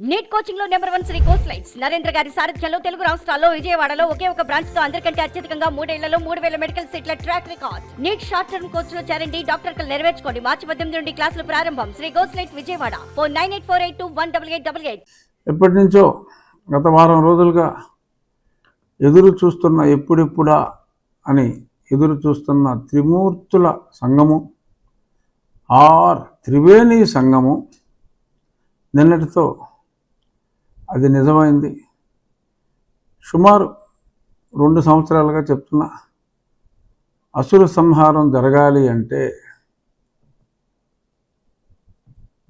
Neat కోచింగ్లో number one Sri course lights. Narendra గారి సారథ్యంలో తెలుగు రాష్ట్రాల్లో విజయవాడలో ఒకే ఒక బ్రాంచ్తో అందరికంటే అత్యధికంగా మూడేళ్ళలో మూడు వేల మెడికల్ సీట్ల track record. NEET short term కోర్స్లో చేరండి డాక్టర్ కలు నెరవేర్చుకోండి. మార్చి పద్దెనిమిది నుండి క్లాసులు ప్రారంభం. Sri course light Vijayawada. Four nine eight four eight two one double eight double eight. ఎప్పటి నుంచో గత వారం రోజులుగా ఎదురు చూస్తున్న ఎప్పుడెప్పుడా అని ఎదురు చూస్తున్న త్రిమూర్తుల సంఘము ఆర్ త్రివేణి సంఘము నిన్నటితో అది నిజమైంది. సుమారు రెండు సంవత్సరాలుగా చెప్తున్నా అసుర సంహారం జరగాలి అంటే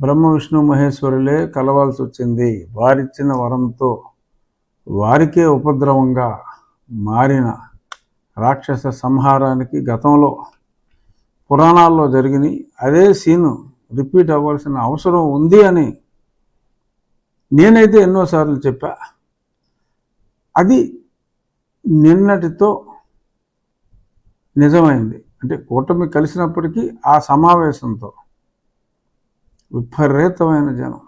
బ్రహ్మ విష్ణు మహేశ్వరులే కలవాల్సి వచ్చింది. వారిచ్చిన వరంతో వారికే ఉపద్రవంగా మారిన రాక్షస సంహారానికి గతంలో పురాణాల్లో జరిగిన అదే సీను రిపీట్ అవ్వాల్సిన అవసరం ఉంది అని నేనైతే ఎన్నోసార్లు చెప్పా. అది నిన్నటితో నిజమైంది. అంటే కూటమి కలిసినప్పటికీ ఆ సమావేశంతో విపరీతమైన జనం.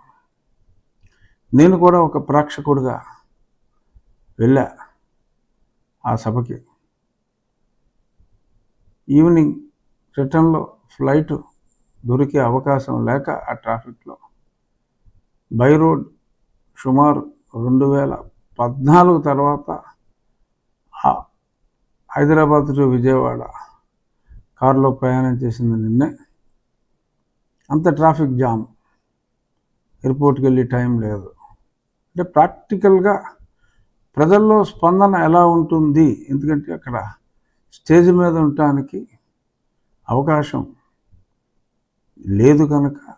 నేను కూడా ఒక ప్రేక్షకుడిగా వెళ్ళా ఆ సభకి. ఈవినింగ్ రిటర్న్లో ఫ్లైట్ దొరికే అవకాశం లేక ఆ ట్రాఫిక్లో. బై రోడ్ సుమారు రెండు వేల పద్నాలుగు తర్వాత ఆ హైదరాబాద్ టు విజయవాడ కారులో ప్రయాణం చేసింది నిన్నే అంత ట్రాఫిక్ జామ్. ఎయిర్పోర్ట్కి వెళ్ళి టైం లేదు. అంటే ప్రాక్టికల్గా ప్రజల్లో స్పందన ఎలా ఉంటుంది? ఎందుకంటే అక్కడ స్టేజ్ మీద ఉండటానికి అవకాశం లేదు కనుక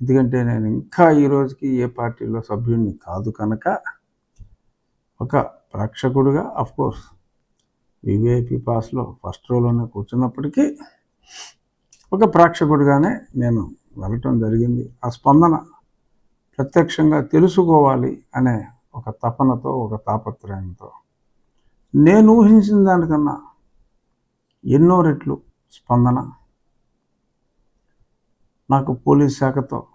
ఎందుకంటే నేను ఇంకా ఈ రోజుకి ఏ పార్టీలో సభ్యుడిని కాదు కనుక ఒక ప్రేక్షకుడిగా కోర్స్ వివిఐపి పాస్లో ఫస్ట్ రోలోనే కూర్చున్నప్పటికీ ఒక ప్రేక్షకుడిగానే నేను వెళ్ళటం జరిగింది. ఆ స్పందన ప్రత్యక్షంగా తెలుసుకోవాలి అనే ఒక తపనతో ఒక తాపత్రయంతో. నేను ఊహించిన దానికన్నా ఎన్నో రెట్లు స్పందన నాకు పోలీస్ శాఖతో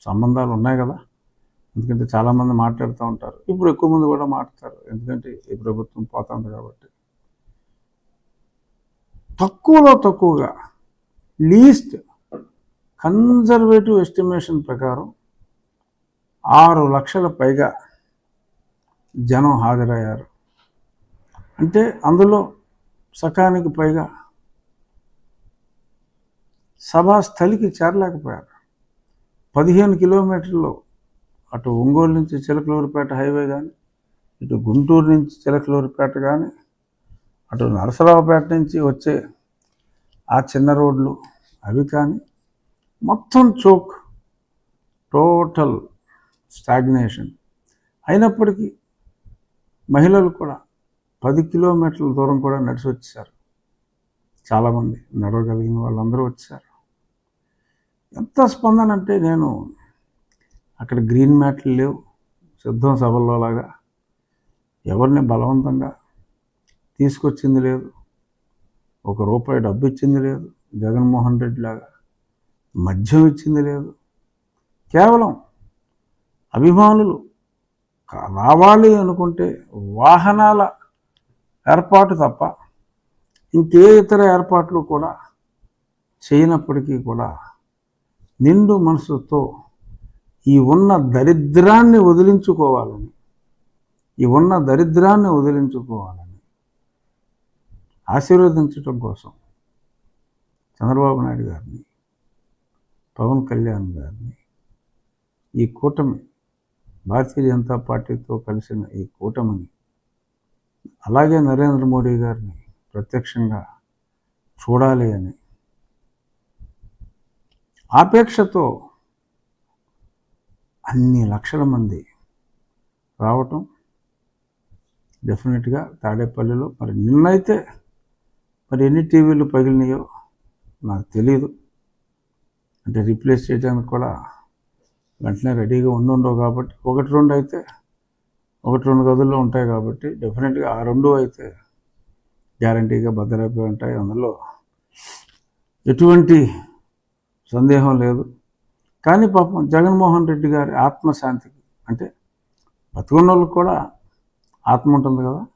సంబంధాలు ఉన్నాయి కదా. ఎందుకంటే చాలామంది మాట్లాడుతూ ఉంటారు. ఇప్పుడు ఎక్కువ మంది కూడా మాట్లాడతారు. ఎందుకంటే ఈ ప్రభుత్వం పోతుంది కాబట్టి. తక్కువలో తక్కువగా లీస్ట్ కన్జర్వేటివ్ ఎస్టిమేషన్ ప్రకారం ఆరు లక్షల పైగా జనం హాజరయ్యారు. అంటే అందులో సకానికి పైగా సభా స్థలికి చేరలేకపోయారు. పదిహేను కిలోమీటర్లు అటు ఒంగోలు నుంచి చిలకలూరుపేట హైవే కానీ ఇటు గుంటూరు నుంచి చిలకలూరుపేట కానీ అటు నరసరావుపేట నుంచి వచ్చే ఆ చిన్న రోడ్లు అవి కానీ మొత్తం చోక్ టోటల్ స్టాగ్నేషన్. అయినప్పటికీ మహిళలు కూడా పది కిలోమీటర్ల దూరం కూడా నడిచి వచ్చేసారు. చాలామంది నడవగలిగిన వాళ్ళందరూ వచ్చారు ఎంత స్పందన అంటే నేను అక్కడ గ్రీన్ మ్యాట్లు లేవు. సిద్ధం సభల్లో లాగా. ఎవరిని బలవంతంగా తీసుకొచ్చింది లేదు. ఒక రూపాయి డబ్బు ఇచ్చింది లేదు. జగన్మోహన్ రెడ్డి లాగా. మద్యం ఇచ్చింది లేదు. కేవలం అభిమానులు రావాలి అనుకుంటే వాహనాల ఏర్పాటు తప్ప ఇంకే ఇతర ఏర్పాట్లు కూడా చేయనప్పటికీ కూడా నిండు మనసుతో ఈ ఉన్న దరిద్రాన్ని వదిలించుకోవాలని ఈ ఉన్న దరిద్రాన్ని వదిలించుకోవాలని ఆశీర్వదించటం కోసం చంద్రబాబు నాయుడు గారిని పవన్ కళ్యాణ్ గారిని ఈ కూటమి భారతీయ జనతా పార్టీతో కలిసిన ఈ కూటమిని అలాగే నరేంద్ర మోడీ గారిని ప్రత్యక్షంగా చూడాలి అని ఆపేక్షతో అన్ని లక్షల మంది రావటం డెఫినెట్గా తాడేపల్లిలో మరి నిన్నైతే మరి ఎన్ని టీవీలు పగిలినాయో నాకు తెలియదు అంటే రీప్లేస్ చేయడానికి కూడా వెంటనే రెడీగా ఉండుండవు కాబట్టి ఒకటి రెండు అయితే ఒకటి రెండు గదుల్లో ఉంటాయి కాబట్టి డెఫినెట్గా ఆ రెండు అయితే గ్యారంటీగా భద్రపై ఉంటాయి. అందులో ఎటువంటి సందేహం లేదు. కానీ పాపం జగన్మోహన్ రెడ్డి గారి ఆత్మశాంతికి అంటే బతుకున్న కూడా ఆత్మ ఉంటుంది కదా.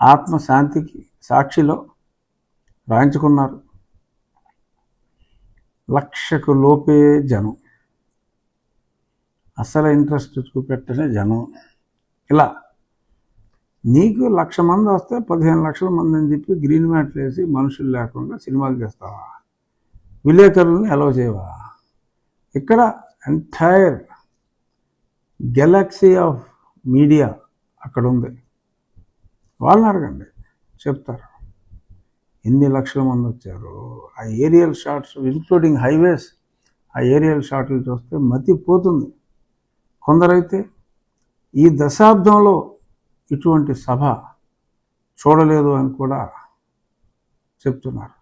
ఆత్మశాంతికి సాక్షిలో రాయించుకున్నారు. లక్షకు లోపే జనం. అసలు ఇంట్రెస్ట్ చూపెట్టనే జనం. ఇలా నీకు లక్ష మంది వస్తే పదిహేను లక్షల మంది అని చెప్పి గ్రీన్ మ్యాట్లు వేసి మనుషులు లేకుండా సినిమాలు చేస్తావా విలేకరులను అలవ చేయవా? ఇక్కడ ఎంటైర్ గెలాక్సీ ఆఫ్ మీడియా అక్కడ ఉంది వాళ్ళని అడగండి. చెప్తారు. ఎన్ని లక్షల మంది వచ్చారు? ఆ ఏరియల్ షాట్స్ ఇంక్లూడింగ్ హైవేస్ ఆ ఏరియల్ షాట్లు చూస్తే మతి పోతుంది కొందరైతే ఈ దశాబ్దంలో ఇటువంటి సభ చూడలేదు అని కూడా చెప్తున్నారు.